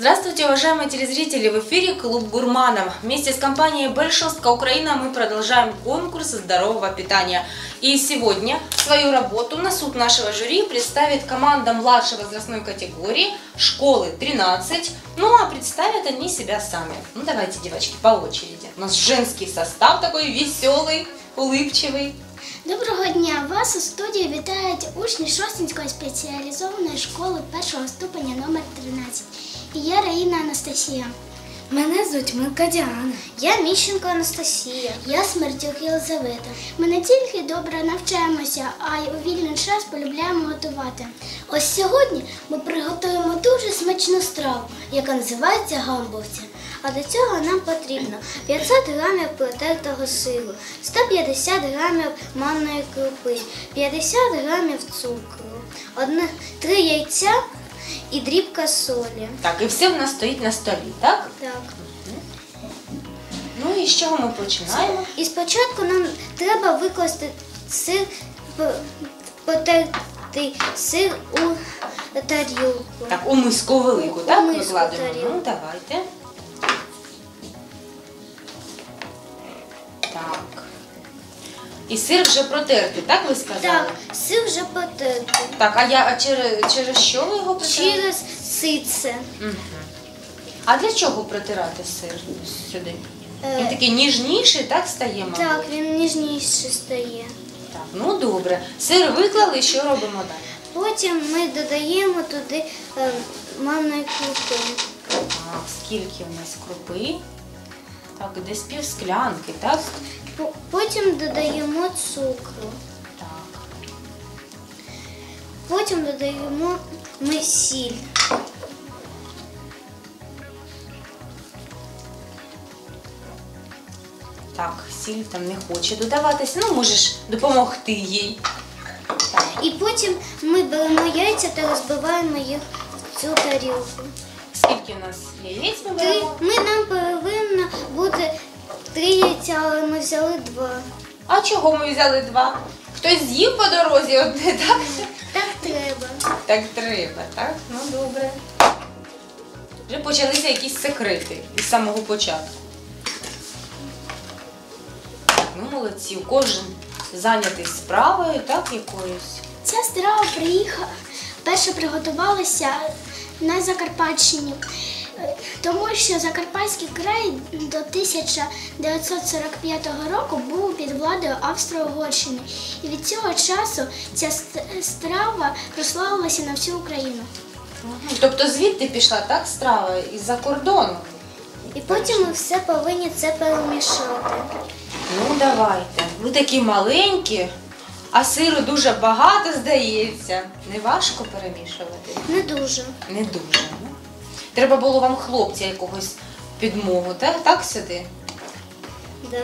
Здравствуйте, уважаемые телезрители! В эфире Клуб Гурманов. Вместе с компанией Большостка Украина мы продолжаем конкурс здорового питания. И сегодня свою работу на суд нашего жюри представит команда младшей возрастной категории школы 13. Ну а представят они себя сами. Ну давайте, девочки, по очереди. У нас женский состав такой веселый, улыбчивый. Доброго дня! Вас у студії вітають учні Шостинської спеціалізованої школи першого ступеня номер 13. Я Раїна Анастасія. Мене звуть Милка Діана. Я Міщенко Анастасія. Я Смертюк Єлизавета. Ми не тільки добре навчаємося, а й у вільний час полюбляємо готувати. Ось сьогодні ми приготуємо дуже смачну страву, яка називається гамбовці. А до цього нам потрібно 500 грамів протертого сиру, 150 грамів манної крупи, 50 грамів цукру, одне, 3 яйця і дрібка солі. Так, і все в нас стоїть на столі, так? Так. Ну і з чого ми починаємо? І спочатку нам треба викласти сир, п- потертий сир у тарілку. Так, у миску велику, У так? миску Викладемо. тарілку. Ну, давайте. Так. І сир вже протертий, так ви сказали? Так, сир вже потертий. Так, а я а через, через що ви його протираєте? Через сице. Мгм. А для чого протирати сир сюди? Е, Він такий ніжніший, так стає, мабуть? Так, він ніжніше стає. Так, ну добре. Сир виклали, що робимо далі? Потім ми додаємо туди е, манної крупи. Так, скільки у нас крупи? Так, десь пів склянки, так? Потім додаємо цукру. Так. Потім додаємо ми сіль. Так, сіль там не хоче додаватись. Ну, можеш допомогти їй. І потім ми беремо яйця та розбиваємо їх в цю тарілку. Скільки у нас яєць ми Три, беремо? ми яйця, але ми взяли два. А чого ми взяли два? Хтось з'їв по дорозі одне, так? Так треба. Так треба, так? Ну добре. Вже почалися якісь секрети із самого початку. Так, ну молодці, кожен зайнятий справою, так, якоюсь. Ця страва приїхала, перше приготувалася на Закарпатщині, тому що Закарпатський край до 1945 року був під владою Австро-Угорщини. І від цього часу ця страва прославилася на всю Україну. Тобто звідти пішла так страва із-за кордону. І потім ми все повинні це перемішати. Ну давайте. Ви такі маленькі, а сиру дуже багато здається. Не важко перемішувати. Не дуже. Не дуже. Треба було вам хлопця якогось підмогу, так? Так сюди? Да.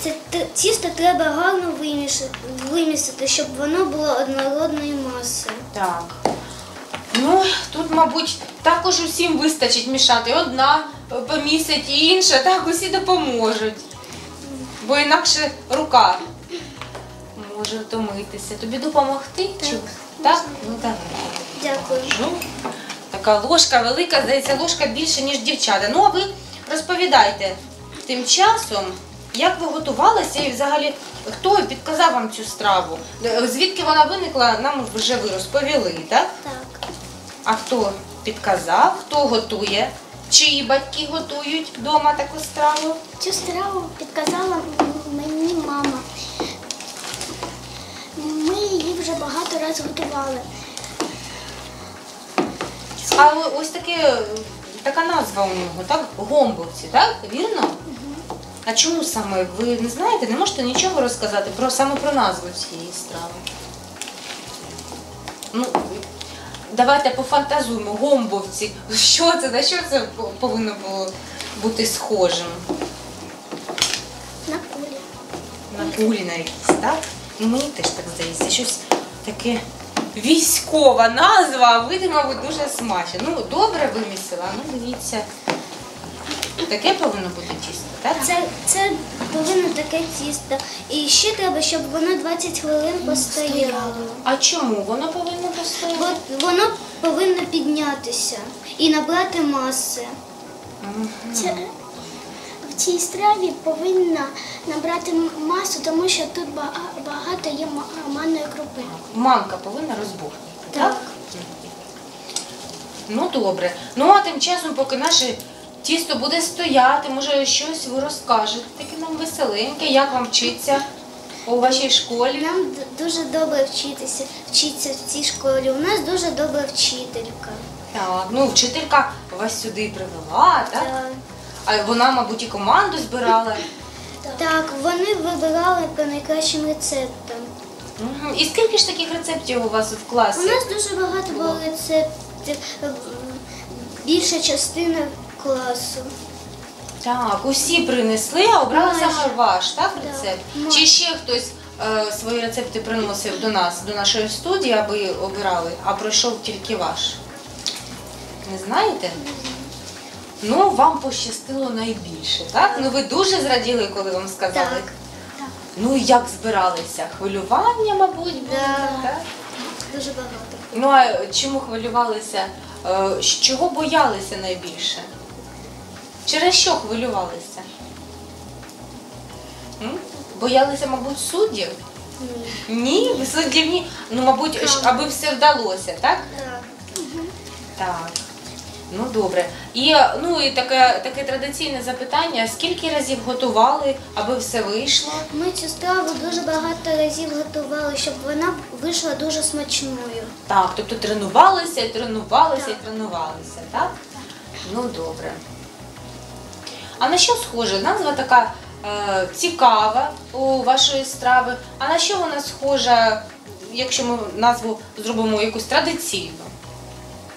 Це т- тісто треба гарно вимішати, вимісити, щоб воно було однородної маси. Так. Ну, тут, мабуть, також усім вистачить мішати. Одна помісить, і інша, так усі допоможуть. Бо інакше рука може втомитися. Тобі допомогти? Так. Чи? Так? Ну давай. Дякую. Така ложка велика, здається, ложка більше, ніж дівчата. Ну, а ви розповідайте тим часом, як ви готувалися і взагалі хто підказав вам цю страву? Звідки вона виникла, нам вже ви розповіли, так? Так. А хто підказав, хто готує? Чиї батьки готують вдома таку страву? Цю страву підказала мені мама. Ми її вже багато разів готували. А ось таке, е, така назва у нього, так? Гомбовці, так? Вірно? А чому саме? Ви не знаєте, не можете нічого розказати про саме про назву цієї страви? Ну, давайте пофантазуємо, гомбовці. Що це? На що це повинно було бути схожим? На кулі. На кулі на якісь, так? Ну мені теж так здається, щось таке військова назва, а ви, мабуть, дуже смачно. Ну, добре вимісила, ну дивіться. Таке повинно бути тісто, так? Це, це повинно таке тісто. І ще треба, щоб воно 20 хвилин постояло. А чому воно повинно постояти? От воно повинно піднятися і набрати маси. Це, в цій страві повинна набрати масу, тому що тут ба- багато є манної крупи. Манка повинна розбухнути, так? Так. Ну добре. Ну а тим часом, поки наше тісто буде стояти, може щось ви розкажете таке нам веселеньке, як вам вчиться у вашій школі. Нам дуже добре вчитися, вчитися в цій школі. У нас дуже добра вчителька. Так, ну вчителька вас сюди привела, так? Так. А вона, мабуть, і команду збирала. Так, вони вибирали по найкращим рецептам. Мгм. І скільки ж таких рецептів у вас в У класі? нас дуже багато було рецептів, е, більша частина класу. Так, усі принесли, а обрали Майже. саме ваш, так, Да, рецепт? Чи ще хтось е, свої рецепти приносив до нас, до нашої студії, аби обирали, а пройшов тільки ваш? Не знаєте? Ну, вам пощастило найбільше, так? Ну ви дуже зраділи, коли вам сказали. Так. Ну як збиралися? Хвилювання, мабуть, було, Да. так? Дуже багато. Ну а чому хвилювалися? Е, з Чого боялися найбільше? Через що хвилювалися? М? Боялися, мабуть, суддів? Ні. Ні, суддів ні. Ну, мабуть, аби все вдалося, так? Так. Так. Ну добре. І ну і таке, таке традиційне запитання: скільки разів готували, аби все вийшло? Ми цю страву дуже багато разів готували, щоб вона вийшла дуже смачною. Так, тобто тренувалися, тренувалися, Так. тренувалися, так? Ну добре. А на що схоже? Назва така е, цікава у вашої страви. А на що вона схожа, якщо ми назву зробимо якусь традиційну?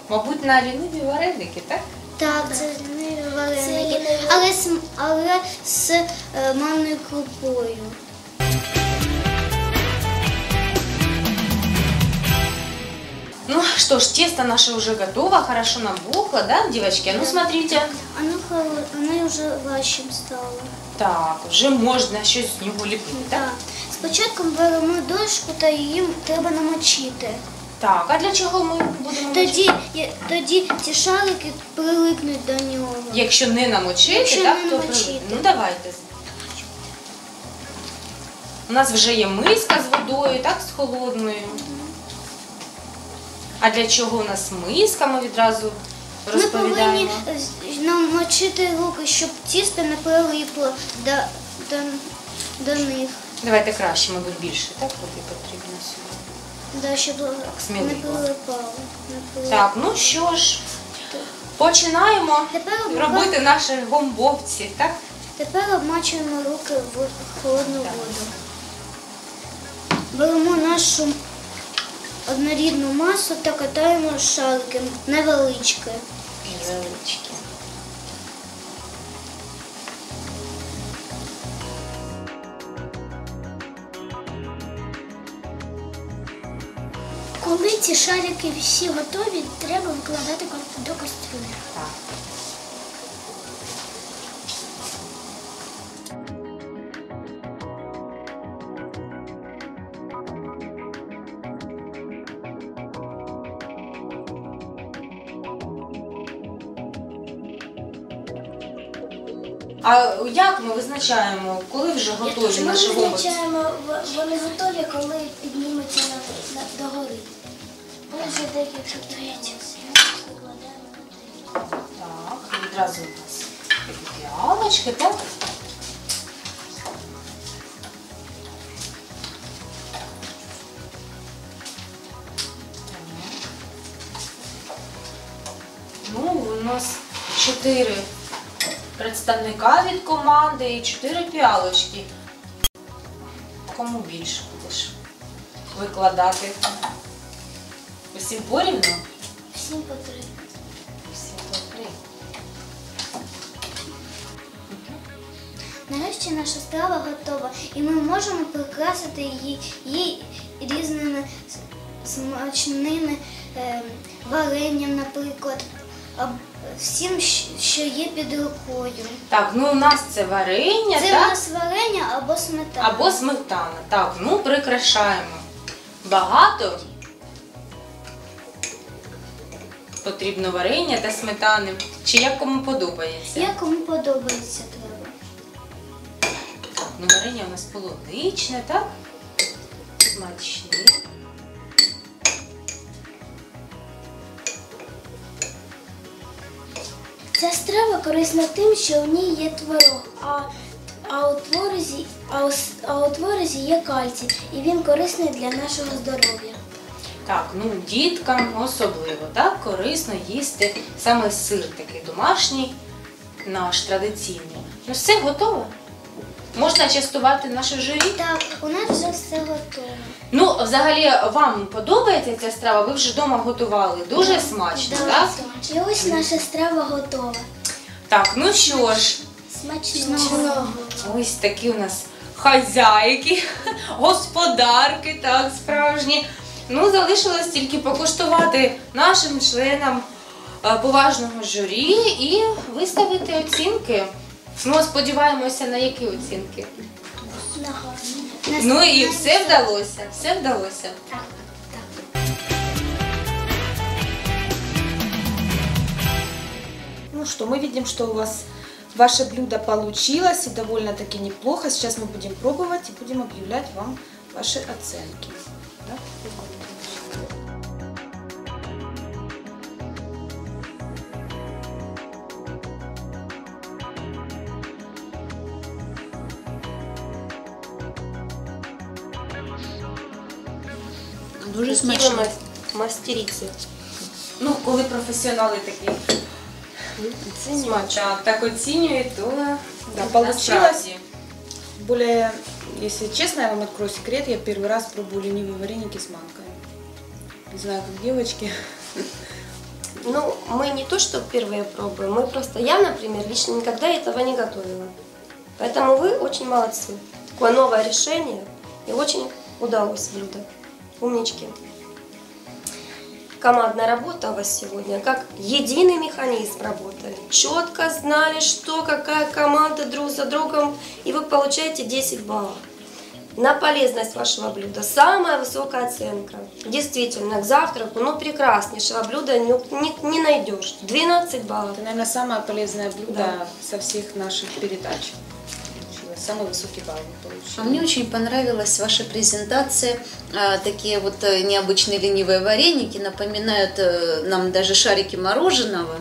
Мабуть, на ліниві вареники, так? Так, це не вареники, але, з- але з е, манною крупою. Ну что ж, тесто наше уже готово, хорошо набухло, да, девочки? А Ну смотрите. Воно, холо- воно вже важчим стало. Так, вже можна щось з нього ліпити, так? Так. Спочатку беремо дошку та її треба намочити. Так, а для чого ми будемо Тоді, є- тоді ці шарики прилипнуть до нього. Якщо не намочити, Якщо так, не то намочити. ну давайте. У нас вже є миска з водою, так, з холодною. А для чого у нас миска? Ми відразу Ми повинні е, з- намочити руки, щоб тісто не прилипло до, до, до них. Давайте краще, мабуть, більше, так, води потрібно сюди. Да, щоб не прилипало. Так, ну що ж, починаємо Тепер обмиваємо- робити наші гомбовці, так? Тепер обмачуємо руки в холодну воду. Беремо нашу однорідну масу та катаємо шарики невеличкі. Невеличкі. Ці шарики всі готові, треба викладати до кастрюлі. Так. А як ми визначаємо, коли вже готові наші Ми визначаємо, вони готові, коли Третіх. Так, відразу у нас піалочки, так? Ну, у нас чотири представника від команди і чотири піалочки. Кому більше будеш викладати? Усім порівну? Всім по три. Всім по три. Нарешті наша страва готова, і ми можемо прикрасити її, її різними смачними е, варенням, наприклад, всім, що є під рукою. Так, ну у нас це варення, Це у нас варення або сметана. Або сметана. Так, ну прикрашаємо. Багато потрібно варення та сметани. Чи як кому подобається? Як кому подобається треба. Так, ну варення у нас полуничне, так? Смачне. Ця страва корисна тим, що в ній є творог, а, а, у творозі, а, у, а у творозі є кальцій, і він корисний для нашого здоров'я. Так, ну діткам особливо, так, корисно їсти саме сир такий домашній, наш традиційний. Ну все готово. Можна частувати наше журі. Так, у нас вже все готово. Ну, взагалі, вам подобається ця страва? Ви вже вдома готували. Дуже смачно, так? І ось наша страва готова. Так, ну що ж, Смачного. ось такі у нас хазяйки, господарки, так, справжні. Ну, залишилось тільки покуштувати нашим членам е, поважного журі і виставити оцінки. Ну, сподіваємося, на які оцінки. На гарно. Ну і все вдалося, все вдалося. Так, так. Ну что, мы видим, что у вас ваше блюдо получилось и довольно-таки неплохо. Сейчас мы будем пробовать и будем объявлять вам ваши оценки. Да? Дуже Які ви мас- мастериці. Ну, коли професіонали такі смачно так оцінюють, то Да, насправді. получилось. Более, если честно, я вам открою секрет, я первый раз пробую ленивые вареники с манкой. Не знаю, как девочки. Ну, мы не то, что впервые пробуем, мы просто, я, например, лично никогда этого не готовила. Поэтому вы очень молодцы. Такое новое решение и очень удалось блюдо. Умнички. Командная работа у вас сегодня, как единый механизм работали. Четко знали, что, какая команда друг за другом, и вы получаете 10 баллов. На полезность вашего блюда самая высокая оценка. Действительно, к завтраку, ну, прекраснейшего блюда не, не, не найдешь. 12 баллов. Это, наверное, самое полезное блюдо Да. со всех наших передач. Самый высокий балл вы получили. А мне очень понравилась ваша презентация. А, Такие вот э, необычные ленивые вареники напоминают э, нам даже шарики мороженого.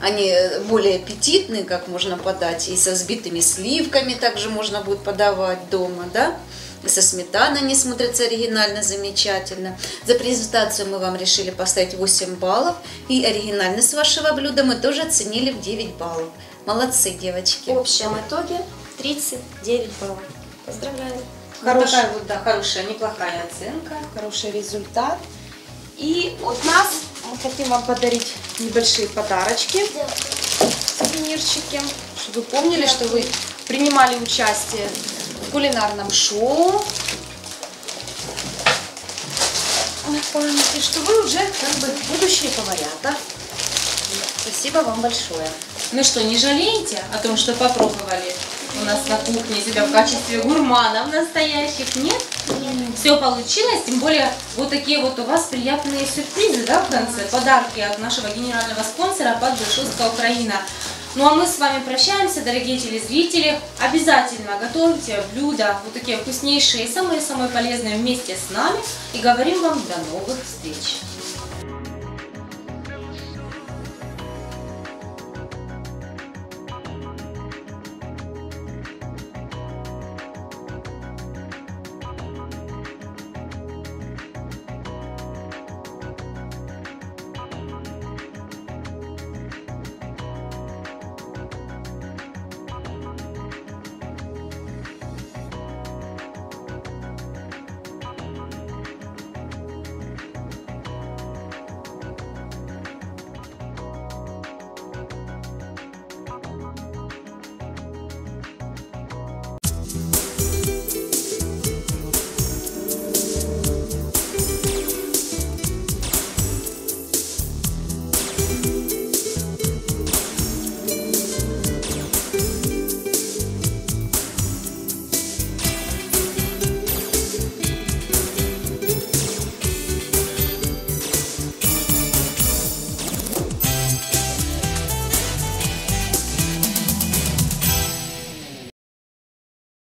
Они э, более аппетитные, как можно подать, и со взбитыми сливками также можно будет подавать дома, да? И со сметаной они смотрятся оригинально, замечательно. За презентацию мы вам решили поставить 8 баллов. И оригинальность вашего блюда мы тоже оценили в 9 баллов. Молодцы, девочки. В общем итоге 39 баллов. Поздравляю. Ну, Хороший. такая вот, да, хорошая, неплохая оценка. хороший результат. И от нас мы хотим вам подарить небольшие подарочки, сувенирчики, чтобы вы помнили, что вы принимали участие в кулинарном шоу. На памяти, что вы уже как бы будущие поварята. Спасибо вам большое. Ну что, не жалеете о том, что попробовали у нас на кухне себя в качестве гурманов настоящих? Нет? Все получилось, тем более вот такие вот у вас приятные сюрпризы, да, в конце? Подарки от нашего генерального спонсора под Украина. Ну а мы с вами прощаемся, дорогие телезрители. Обязательно готовьте блюда вот такие вкуснейшие и самые-самые полезные вместе с нами. И говорим вам до новых встреч.